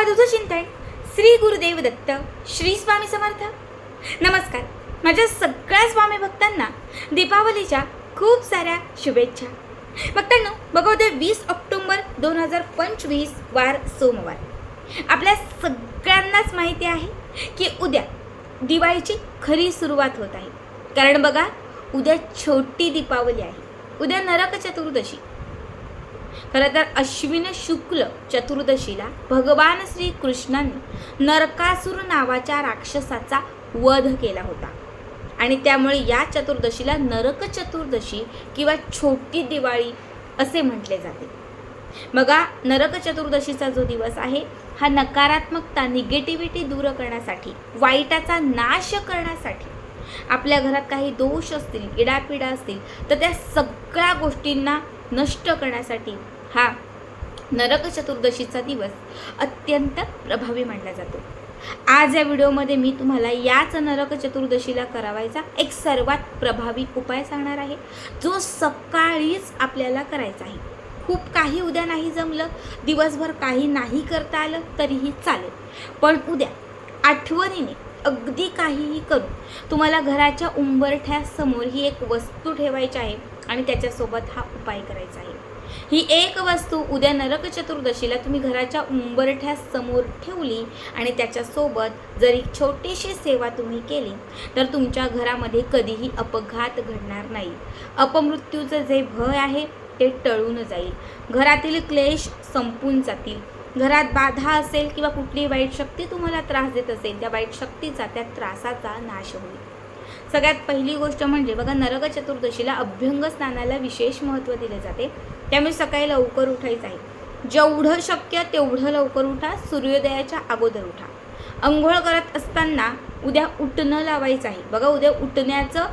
अवधूत चिंतन श्री गुरुदेव दत्त श्री स्वामी समर्थ. नमस्कार. माझ्या सगळ्या स्वामी भक्तांना दीपावलीच्या खूप साऱ्या शुभेच्छा. भक्तांनो बघा उद्या वीस ऑक्टोंबर दोन हजार पंचवीस वार सोमवार. आपल्या सगळ्यांनाच माहिती आहे की उद्या दिवाळीची खरी सुरुवात होत आहे. कारण बघा उद्या छोटी दीपावली आहे. उद्या नरक चतुर्दशी खरं तर अश्विन शुक्ल चतुर्दशीला भगवान श्री कृष्णांनी नरकासूर नावाच्या राक्षसाचा वध केला होता. आणि त्यामुळे या चतुर्दशीला नरक चतुर्दशी किंवा छोटी दिवाळी असे म्हटले जाते. बघा नरक चतुर्दशीचा जो दिवस आहे हा नकारात्मकता निगेटिव्हिटी दूर करण्यासाठी वाईटाचा नाश करण्यासाठी आपल्या घरात काही दोष असतील इडापिडा असतील तर त्या सगळ्या गोष्टींना नष्ट करण्यासाठी हा नरक चतुर्दशीचा दिवस अत्यंत प्रभावी मानला जातो. आज या व्हिडिओमध्ये मी तुम्हाला याच नरक चतुर्दशीला करावायचा एक सर्वात प्रभावी उपाय सांगणार आहे जो सकाळीच आपल्याला करायचा आहे. खूप काही उद्या नाही जमलं दिवसभर काही नाही करता आलं तरीही चालेल. पण उद्या आठवणीने अगदी काहीही करून तुम्हाला घराच्या उंबरठ्यासमोर ही एक वस्तू ठेवायची आहे आणि त्याच्यासोबत हा उपाय करायचा आहे. ही एक वस्तू उद्या नरक चतुर्दशीला तुम्ही घराच्या उंबरठ्यासमोर ठेवली आणि त्याच्यासोबत जरी छोटीशी सेवा तुम्ही केली तर तुमच्या घरामध्ये कधीही अपघात घडणार नाही. अपमृत्यूचं जे भय आहे ते टळून जाईल. घरातील क्लेश संपून जातील. घरात बाधा असेल किंवा कुठलीही वाईट शक्ती तुम्हाला त्रास देत असेल त्या वाईट शक्तीचा त्या त्रासाचा नाश होईल. सगळ्यात पहिली गोष्ट म्हणजे बघा नरक चतुर्दशीला अभ्यंग स्नानाला विशेष महत्त्व दिले जाते. त्यामुळे सकाळी लवकर उठायचं आहे. जेवढं शक्य तेवढं लवकर उठा सूर्योदयाच्या अगोदर उठा. अंघोळ करत असताना उद्या उठणं लावायचं आहे. बघा उद्या उठण्याचं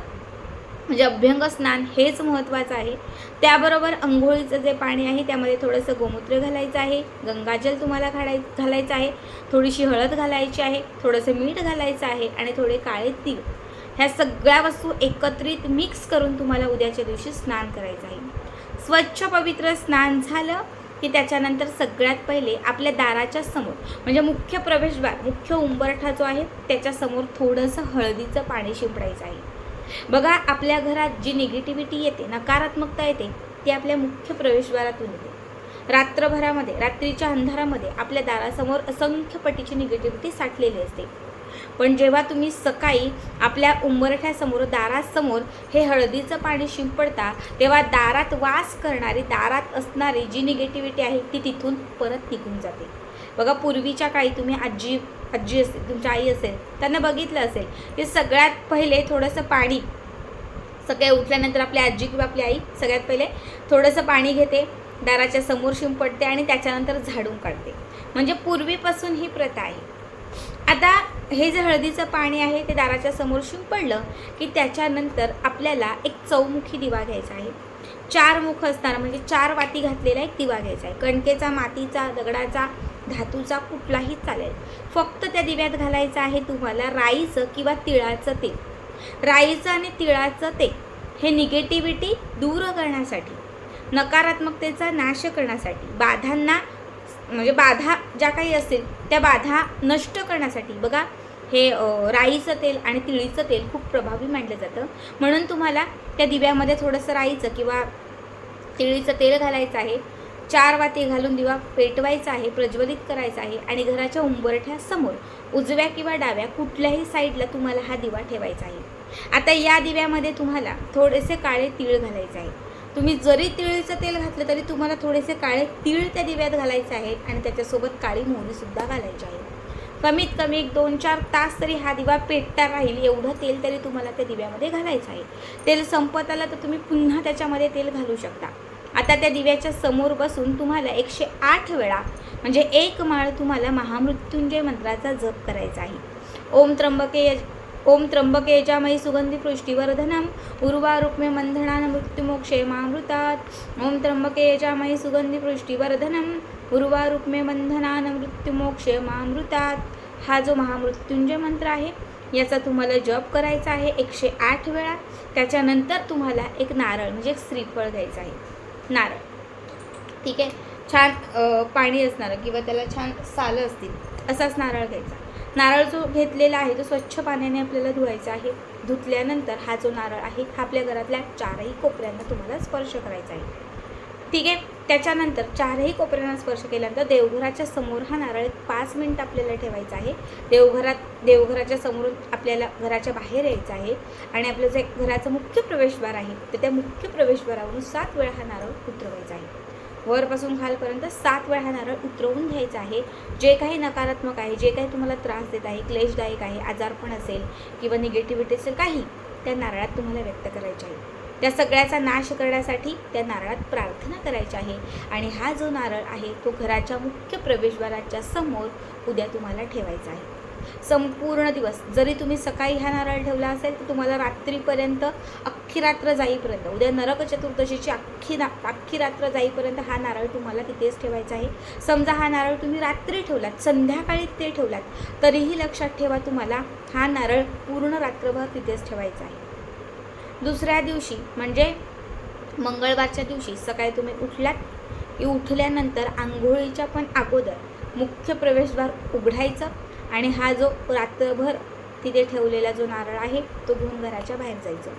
म्हणजे अभ्यंग स्नान हेच महत्त्वाचं आहे. त्याबरोबर अंघोळीचं जे पाणी आहे त्यामध्ये थोडंसं गोमूत्र घालायचं आहे. गंगाजल तुम्हाला घालाय घालायचं आहे. थोडीशी हळद घालायची आहे. थोडंसं मीठ घालायचं आहे आणि थोडे काळे तीळ. ह्या सगळ्या वस्तू एकत्रित मिक्स करून तुम्हाला उद्याच्या दिवशी स्नान करायचं आहे. स्वच्छ पवित्र स्नान झालं की त्याच्यानंतर सगळ्यात पहिले आपल्या दाराच्या समोर म्हणजे मुख्य प्रवेशद्वार मुख्य उंबरठा जो आहे त्याच्यासमोर थोडंसं हळदीचं पाणी शिंपडायचं आहे. बघा आपल्या घरात जी निगेटिव्हिटी येते नकारात्मकता येते ती आपल्या मुख्य प्रवेशद्वारातून येते. रात्रभरामध्ये रात्रीच्या अंधारामध्ये आपल्या दारासमोर असंख्य पटीची निगेटिव्हिटी साठलेली असते. पण जेव्हा तुम्ही सकाळी आपल्या उंबरठ्यासमोर दारासमोर हे हळदीचं पाणी शिंपडता तेव्हा दारात वास करणारी दारात असणारी जी निगेटिव्हिटी आहे ती तिथून परत निघून जाते. बघा पूर्वीच्या काळी तुम्ही आजी आजी असेल तुमची आई असेल त्यांना बघितलं असेल की सगळ्यात पहिले थोडंसं पाणी सकाळी उठल्यानंतर आपली आजी किंवा आपली आई सगळ्यात पहिले थोडंसं पाणी घेते दाराच्या समोर शिंपडते आणि त्याच्यानंतर झाडून काढते. म्हणजे पूर्वीपासून ही प्रथा आहे. आता हे जे हळदीचं पाणी आहे ते दाराच्या समोर शिंपडलं की त्याच्यानंतर आपल्याला एक चौमुखी दिवा घ्यायचा आहे. चार मुख असणारा म्हणजे चार वाती घातलेला एक दिवा घ्यायचा आहे. कणकेचा मातीचा दगडाचा धातूचा कुठलाही चालेल. फक्त त्या दिव्यात घालायचं आहे तुम्हाला राईचं किंवा तिळाचं तेल. राईचं आणि तिळाचं तेल हे निगेटिव्हिटी दूर करण्यासाठी नकारात्मकतेचा नाश करण्यासाठी बाधांना म्हणजे बाधा ज्या काही असतील त्या बाधा नष्ट करण्यासाठी. बघा हे राईचं तेल आणि तिळीचं तेल खूप प्रभावी मानलं जातं. म्हणून तुम्हाला त्या दिव्यामध्ये थोडंसं राईचं किंवा तिळीचं तेल घालायचं आहे चार वाती घालून दिवा पेटवायचा आहे प्रज्वलित करायचा आहे आणि घराच्या उंबरठ्यासमोर उजव्या किंवा डाव्या कुठल्याही साईडला तुम्हाला हा दिवा ठेवायचा आहे. आता या दिव्यामध्ये तुम्हाला थोडेसे काळे तीळ घालायचे आहे. तुम्ही जरी तिळीचं तेल घातलं तरी तुम्हाला थोडेसे काळे तीळ त्या दिव्यात घालायचे आहेत आणि त्याच्यासोबत काळी मोहरीसुद्धा घालायची आहे कमीत कमी एक दोन चार तास तरी हा दिवा पेटता राहील एवढं तेल तरी तुम्हाला त्या दिव्यामध्ये घालायचं आहे. तेल संपत आलं तर तुम्ही पुन्हा त्याच्यामध्ये तेल घालू शकता. आता त्या दिव्याच्या समोर बसून तुम्हाला एकशे आठ वेळा म्हणजे एक माळ तुम्हाला महामृत्युंजय मंत्राचा जप करायचा आहे. ओम त्र्यंबके ओम त्र्यंबके मयी सुगंधी पृष्टीवर्धनम उर्वारुक्मे मंधनान मृत्युमोक्षे मामृतात ओम त्र्यंबके मयी सुगंधी पृष्टीवर्धनम उर्वारुक्मे मंधनान मृत्युमोक्षे मामृतात हा जो महामृत्युंजय मंत्र आहे याचा तुम्हाला जप करायचा आहे एकशे आठ वेळा. त्याच्यानंतर तुम्हाला एक नारळ म्हणजे एक श्रीफळ घ्यायचं आहे. नारळ. ठीक आहे? छान पाणी असणारं किंवा त्याला छान सालं असतील असाच नारळ घ्यायचा. नारळ जो घेतलेला आहे तो स्वच्छ पाण्याने आपल्याला धुवायचा आहे. धुतल्यानंतर हा जो नारळ आहे हा आपल्या घरातल्या चारही कोपऱ्यांना तुम्हाला स्पर्श करायचा आहे. ठीक आहे? त्याच्यानंतर चारही कोपऱ्यांना स्पर्श केल्यानंतर देवघराच्या समोर हा नारळ पाच मिनिट आपल्याला ठेवायचा आहे. देवघरात देवघराच्या समोरून आपल्याला घराच्या बाहेर यायचं आहे आणि आपलं जे घराचं मुख्य प्रवेशद्वार आहे तर त्या मुख्य प्रवेशद्वारावरून सात वेळा हा नारळ उतरवायचा आहे. वरपासून खालपर्यंत सात वेळा हा नारळ उतरवून घ्यायचा आहे. जे काही नकारात्मक आहे जे काही तुम्हाला त्रास देत आहे क्लेशदायक आहे आजारपण असेल किंवा निगेटिव्हिटी असेल काही त्या नारळात तुम्हाला व्यक्त करायचे आहे. त्या सगळ्याचा नाश करण्यासाठी त्या नारळात प्रार्थना करायची आहे. आणि हा जो नारळ आहे तो घराच्या मुख्य प्रवेशद्वाराच्या समोर उद्या तुम्हाला ठेवायचा आहे. संपूर्ण दिवस. जरी तुम्ही सकाळी हा नारळ ठेवला असेल तर तुम्हाला रात्रीपर्यंत अख्खी रात्र जाईपर्यंत उद्या नरक चतुर्दशीची अख्खी ना अख्खी रात्र जाईपर्यंत हा नारळ तुम्हाला तिथेच ठेवायचा आहे. समजा हा नारळ तुम्ही रात्री ठेवलात संध्याकाळी ते ठेवलात तरीही लक्षात ठेवा तुम्हाला हा नारळ पूर्ण रात्रभर तिथेच ठेवायचा आहे. दुसऱ्या दिवशी म्हणजे मंगळवारच्या दिवशी सकाळी तुम्ही उठलात उठल्यानंतर आंघोळीच्या पण अगोदर मुख्य प्रवेशद्वार उघडायचं आणि हा जो रात्रभर तिथे ठेवलेला जो नारळ आहे तो घेऊन घराच्या बाहेर जायचं.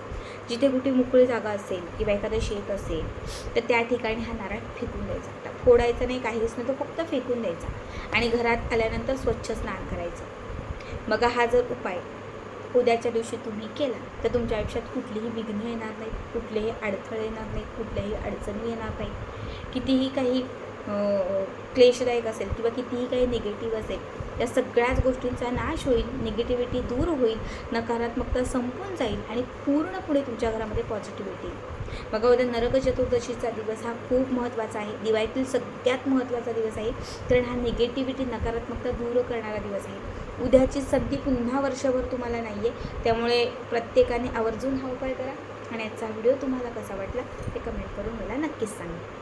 जिथे कुठे मोकळी जागा असेल किंवा एखादं शेत असेल तर त्या ठिकाणी हा नारळ फेकून द्यायचा. आता फोडायचा नाही काहीच नाही तो फक्त फेकून द्यायचा. आणि घरात आल्यानंतर स्वच्छ स्नान करायचं. मग हा जर उपाय उद्याच्या दिवशी तुम्ही केला तर तुमच्या आयुष्यात कुठलीही विघ्न येणार नाही कुठलेही अडथळे येणार नाही कुठल्याही अडचणी येणार नाही. कितीही काही क्लेशदायक असेल किंवा कितीही काही निगेटिव्ह असेल या सगळ्याच गोष्टींचा नाश होईल निगेटिव्हिटी दूर होईल नकारात्मकता संपून जाईल आणि पूर्णपणे तुमच्या घरामध्ये पॉझिटिव्हिटी बघा उद्या नरक चतुर्दशीचा दिवस हा खूप महत्त्वाचा आहे. दिवाळीतील सगळ्यात महत्त्वाचा दिवस आहे कारण हा निगेटिव्हिटी नकारात्मकता दूर करणारा दिवस आहे. उद्याची संधी पुन्हा वर्षभर तुम्हाला नाही आहे त्यामुळे प्रत्येकाने आवर्जून हा उपाय करा. आणि याचा व्हिडिओ तुम्हाला कसा वाटला ते कमेंट करून मला नक्कीच सांगा.